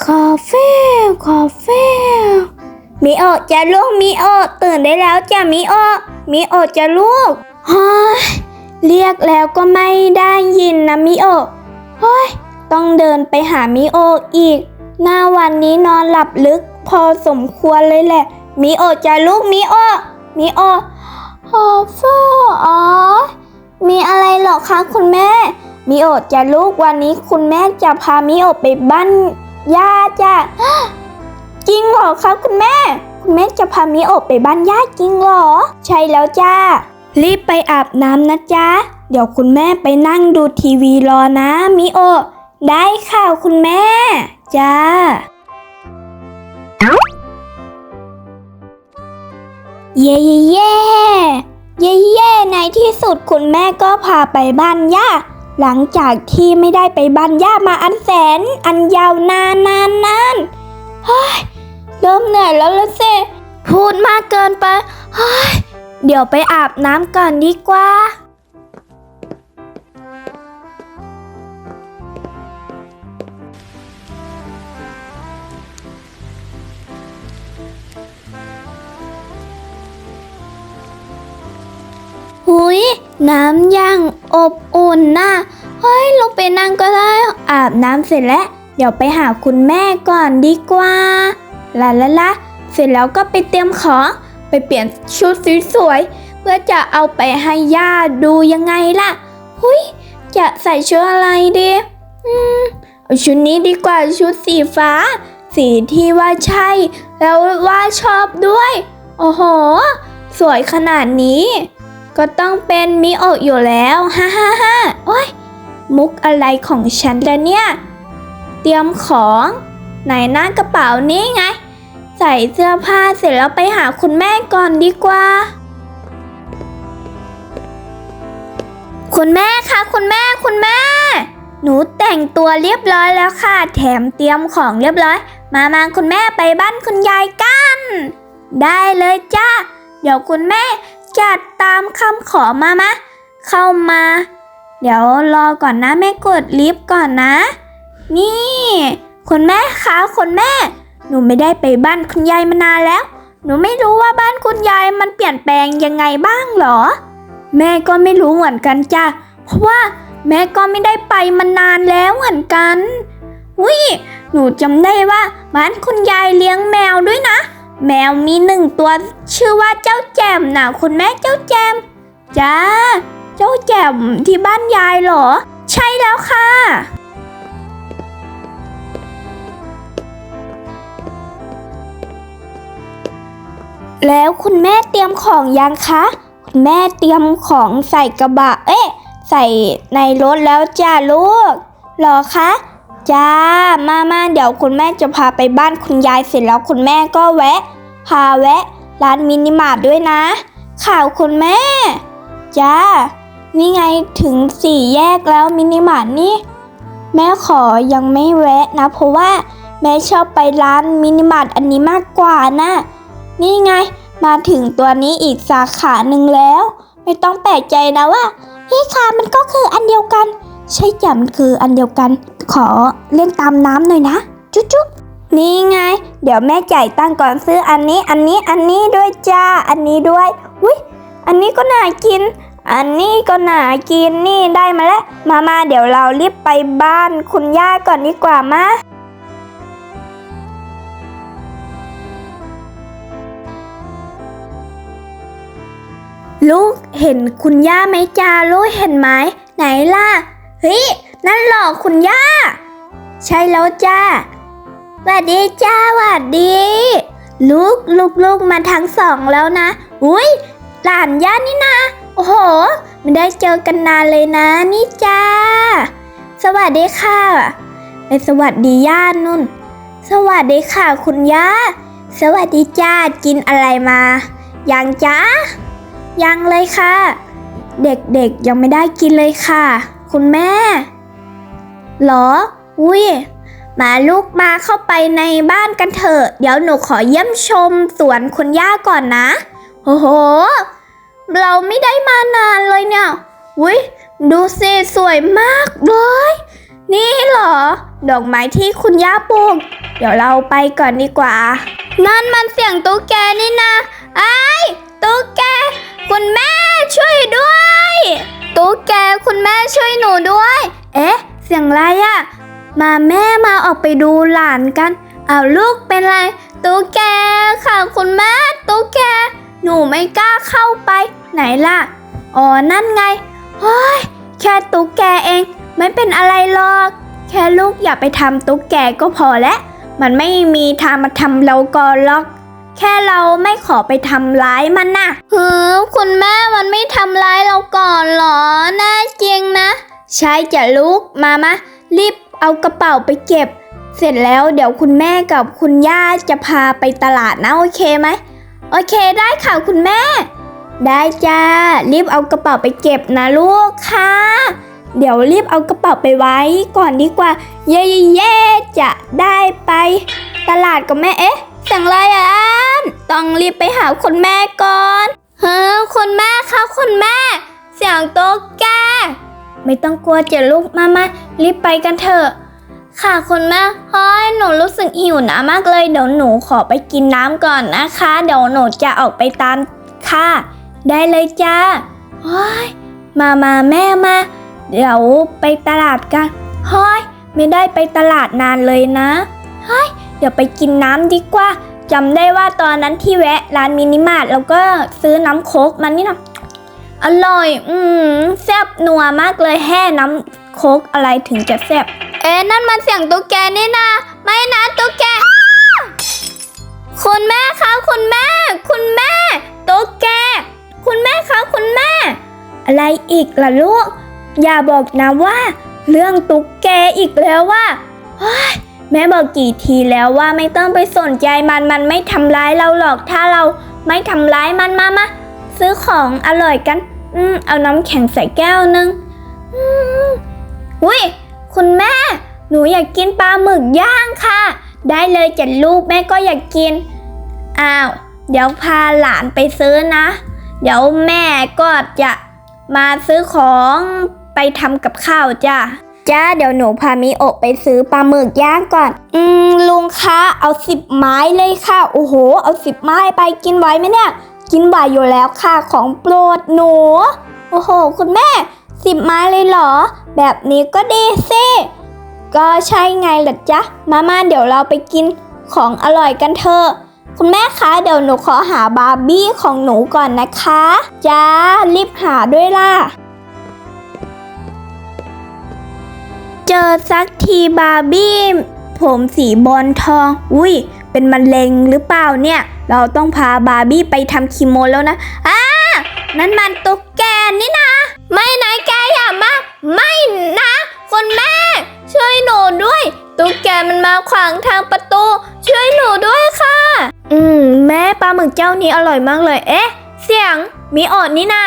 คาเฟ่คาเฟ่มิโอจะลูกมิโอตื่นได้แล้วจ้ะมิโอมิโอจะลูกเฮ้ยเรียกแล้วก็ไม่ได้ยินนะมิโอเฮ้ยต้องเดินไปหามิโออีก หน้าวันนี้นอนหลับลึกพอสมควรเลยแหละมิโอจะลูกมิโอมิโอะคาเฟ่อ๋อมีอะไรหรอคะคุณแม่มิโอจะลูกวันนี้คุณแม่จะพามิโอไปบ้าน ย่าจ้ะจริงเหรอคะคุณแม่ คุณแม่จะพามิโอไปบ้านย่าจริงเหรอ ใช่แล้วจ้า รีบไปอาบน้ำนะจ๊ะ เดี๋ยวคุณแม่ไปนั่งดูทีวีรอนะมิโอ ได้ค่ะคุณแม่ จ้า เย่เย่เย่เย่เย่ในที่สุดคุณแม่ก็พาไปบ้านย่า หลังจากที่ไม่ได้ไปบ้านย่ามาอันแสน อันยาวนานนานนานเฮ้ยเริ่มเหนื่อยแล้วละเซพูดมากเกินไปเฮ้ยเดี๋ยวไปอาบน้ำก่อนดีกว่า หุย น้ำยังอบอุ่นนะเฮ้ยลงไปนั่งก็ได้อาบน้ำเสร็จแล้ว เดี๋ยวไปหาคุณแม่ก่อนดีกว่าลาละละเสร็จแล้วก็ไปเตรียมของไปเปลี่ยนชุดสวยๆเพื่อจะเอาไปให้ย่าดูยังไงล่ะหุยจะใส่ชุดอะไรดีอืมเอาชุดนี้ดีกว่าชุดสีฟ้า สีที่ว่าใช่ แล้วว่าชอบด้วย โอ้โห สวยขนาดนี้ ก็ต้องเป็นมิโอะอยู่แล้วฮ่าฮ่าฮ่าโอ้ยมุกอะไรของฉันละเนี่ย เตรียมของไหนหน้ากระเป๋านี้ไง ใส่เสื้อผ้าเสร็จแล้วไปหาคุณแม่ก่อนดีกว่า คุณแม่คะคุณแม่คุณแม่ หนูแต่งตัวเรียบร้อยแล้วค่ะ แถมเตรียมของเรียบร้อย มามาคุณแม่ไปบ้านคุณยายกัน ได้เลยจ้าเดี๋ยวคุณแม่ จัดตามคำขอมามะ เข้ามา เดี๋ยวรอก่อนนะแม่กดลิฟต์ก่อนนะ นี่คุณแม่คะคุณแม่ หนูไม่ได้ไปบ้านคุณยายมานานแล้ว หนูไม่รู้ว่าบ้านคุณยายมันเปลี่ยนแปลงยังไงบ้างหรอ แม่ก็ไม่รู้เหมือนกันจ้ะเพราะว่าแม่ก็ไม่ได้ไปมานานแล้วเหมือนกันวิหนูจำได้ว่าบ้านคุณยายเลี้ยงแมวด้วยนะ แมวมีหนึ่งตัวชื่อว่าเจ้าแจมนะคุณแม่เจ้าแจมจ้า เจ้าแจมที่บ้านยายเหรอ ใช่แล้วค่ะ แล้วคุณแม่เตรียมของยังคะ คุณแม่เตรียมของใส่กระบะ เอ๊ะ ใส่ในรถแล้วจ้าลูกเหรอคะ จ้า มามาเดี๋ยวคุณแม่จะพาไปบ้านคุณยายเสร็จแล้วคุณแม่ก็แวะ พาแวะ ร้านมินิมาร์ทด้วยนะ ข่าวคุณแม่ จ้า นี่ไงถึงสี่แยกแล้วมินิมาร์ทนี่ แม่ขอยังไม่แวะนะ เพราะว่าแม่ชอบไปร้านมินิมาร์ทอันนี้มากกว่านะ นี่ไงมาถึงตัวนี้อีกสาขาหนึ่งแล้ว ไม่ต้องแปลกใจนะว่าพี่คะมันก็คืออันเดียวกัน ใช่จ้ะมันคืออันเดียวกัน ขอเล่นตามน้ำหน่อยนะ จุ๊จุ๊นี่ไง เดี๋ยวแม่จ่ายตังก่อนซื้ออันนี้ อันนี้ อันนี้ด้วยจ้า อันนี้ด้วย อุ้ยอันนี้ก็น่ากิน อันนี้ก็น่ากินนี่ได้มาแล้ว มามาเดี๋ยวเรารีบไปบ้านคุณย่าก่อนดีกว่ามาลูกเห็นคุณย่าไหมจ้าลูกเห็นไหมไหนล่ะ เฮ้ย นั่นหรอคุณย่า ใช่แล้วจ้าหวัดดีจ้าหวัดดี ลูกลูกลูกมาทั้งสองแล้วนะ อุ้ยหลานย่านี่นะ โอ้โห ไม่ได้เจอกันนานเลยนะนี่จ้า สวัสดีค่ะไปสวัสดีย่านุ่น สวัสดีค่ะคุณย่า สวัสดีจ้ากินอะไรมายังจ้ายังเลยค่ะ เด็กๆยังไม่ได้กินเลยค่ะ คุณแม่ หรอ อุ้ยมาลูกมาเข้าไปในบ้านกันเถอะ เดี๋ยวหนูขอเยี่ยมชมสวนคุณย่าก่อนนะ โอ้โห เราไม่ได้มานานเลยเนี่ย อุ้ยดูสิสวยมากเลย นี่เหรอ ดอกไม้ที่คุณย่าปลูก เดี๋ยวเราไปก่อนดีกว่า นั่นมันเสียงตุ๊กแกนี่นะไอ้ตุ๊กแก คุณแม่ช่วยด้วย ตุ๊กแกคุณแม่ช่วยหนูด้วย เอ๊ะ เสียงไรอะมาแม่มาออกไปดูหลานกันเอาลูกเป็นไร ตุ๊กแกค่ะคุณแม่ตุ๊กแก หนูไม่กล้าเข้าไป ไหนล่ะ อ๋อ นั่นไงเฮ้ยแค่ตุ๊กแกเอง ไม่เป็นอะไรหรอก แค่ลูกอย่าไปทำตุ๊กแกก็พอแล้วมันไม่มีทางมาทำเราก่อนหรอก แค่เราไม่ขอไปทำร้ายมันนะเฮ้อคุณแม่มันไม่ทำร้ายเราก่อนหรอ น่าจริงนะ ใช่จะลูกมามารีบเอากระเป๋าไปเก็บ เสร็จแล้วเดี๋ยวคุณแม่กับคุณย่าจะพาไปตลาดนะ โอเคไหม โอเคได้ค่ะคุณแม่ ได้จ้า รีบเอากระเป๋าไปเก็บนะลูกค่ะ เดี๋ยวรีบเอากระเป๋าไปไว้ก่อนดีกว่า เย่เย่จะได้ไป ตลาดกับแม่เอ๊ะสียงอะไรอะอันต้องรีบไปหาคุณแม่ก่อน เฮ้อคุณแม่คะคุณแม่ เสียงโต๊ะแก ไม่ต้องกลัวเจ้ะลูกมามารีบไปกันเถอะค่ะคุณแม่เฮ้ยหนูรู้สึกหิวน้ำมากเลยเดี๋ยวหนูขอไปกินน้ำก่อนนะคะ เดี๋ยวหนูจะออกไปตามค่ะ ได้เลยจ้าเฮ้ยมามาแม่มา เดี๋ยวไปตลาดกันเฮ้ยไม่ได้ไปตลาดนานเลยนะเฮ้ยเดี๋ยวไปกินน้ำดีกว่าจำได้ว่าตอนนั้นที่แวะร้านมินิมาร์ทแล้วก็ซื้อน้ำโค้กมันนี่นะ อร่อย อืมแซ่บนัวมากเลยแห่น้ำโคกอะไรถึงจะแซ่บเอ๊ะนั่นมันเสียงตุ๊กแกนี่นะ ไม่นะตุ๊กแก คุณแม่คะคุณแม่ คุณแม่ ตุ๊กแก คุณแม่คะคุณแม่ อะไรอีกล่ะลูก อย่าบอกนะว่า เรื่องตุ๊กแกอีกแล้วว่าแม่บอกกี่ทีแล้วว่าไม่ต้องไปสนใจมันมันไม่ทำร้ายเราหรอกถ้าเราไม่ทำร้ายมันมามาซื้อของอร่อยกัน อืมเอาน้ำแข็งใส่แก้วนึงอืมอุ้ยคุณแม่ หนูอยากกินปลาหมึกย่างค่ะ ได้เลยจัดลูกแม่ก็อยากกิน อ้าว เดี๋ยวพาหลานไปซื้อนะ เดี๋ยวแม่ก็จะมาซื้อของไปทำกับข้าวจ้าจ้าเดี๋ยวหนูพามิโอะไปซื้อปลาหมึกย่างก่อน อืมลุงคะเอาสิบไม้เลยค่ะ โอ้โห เอาสิบไม้ไปกินไหวไหมเนี่ย กินไหวอยู่แล้วค่ะของโปรดหนู โอ้โห คุณแม่สิบไม้เลยเหรอ แบบนี้ก็ดีสิก็ใช่ไงล่ะจ๊ะ มาม่าเดี๋ยวเราไปกินของอร่อยกันเถอะคุณแม่คะเดี๋ยวหนูขอหาบาร์บี้ของหนูก่อนนะคะจ้ารีบหาด้วยล่ะ เจอสักทีบาร์บี้ผมสีบอลทอง อุ้ยเป็นมะเร็งหรือเปล่าเนี่ย เราต้องพาบาร์บี้ไปทำคีโมแล้วนะอ้านั่นมันตุ๊กแกนี่นะ ไม่นะแกอย่ามา ไม่นะคุณแม่ ช่วยหนูด้วย ตุ๊กแกมันมาขวางทางประตู ช่วยหนูด้วยค่ะ อืม แม่ปลาหมึกเจ้านี้อร่อยมากเลย เอ๊ะ เสียงมีอดนี่นะ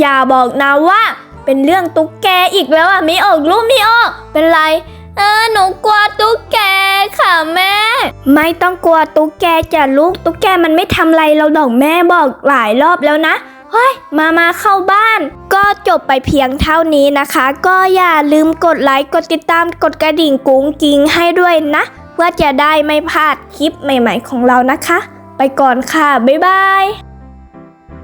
อย่าบอกนะว่า เป็นเรื่องตุ๊กแกอีกแล้วอะมีออกลูกมีออกเป็นไร เออหนูกลัวตุ๊กแกค่ะแม่ ไม่ต้องกลัวตุ๊กแกจ้ะลูกตุ๊กแกมันไม่ทำอะไรเราดอกแม่บอกหลายรอบแล้วนะเฮ้ยมามาเข้าบ้าน ก็จบไปเพียงเท่านี้นะคะ ก็อย่าลืมกดไลค์กดติดตามกดกระดิ่งกุ้งกิ้งให้ด้วยนะ เพื่อจะได้ไม่พลาดคลิปใหม่ๆของเรานะคะ ไปก่อนค่ะ บ๊ายบาย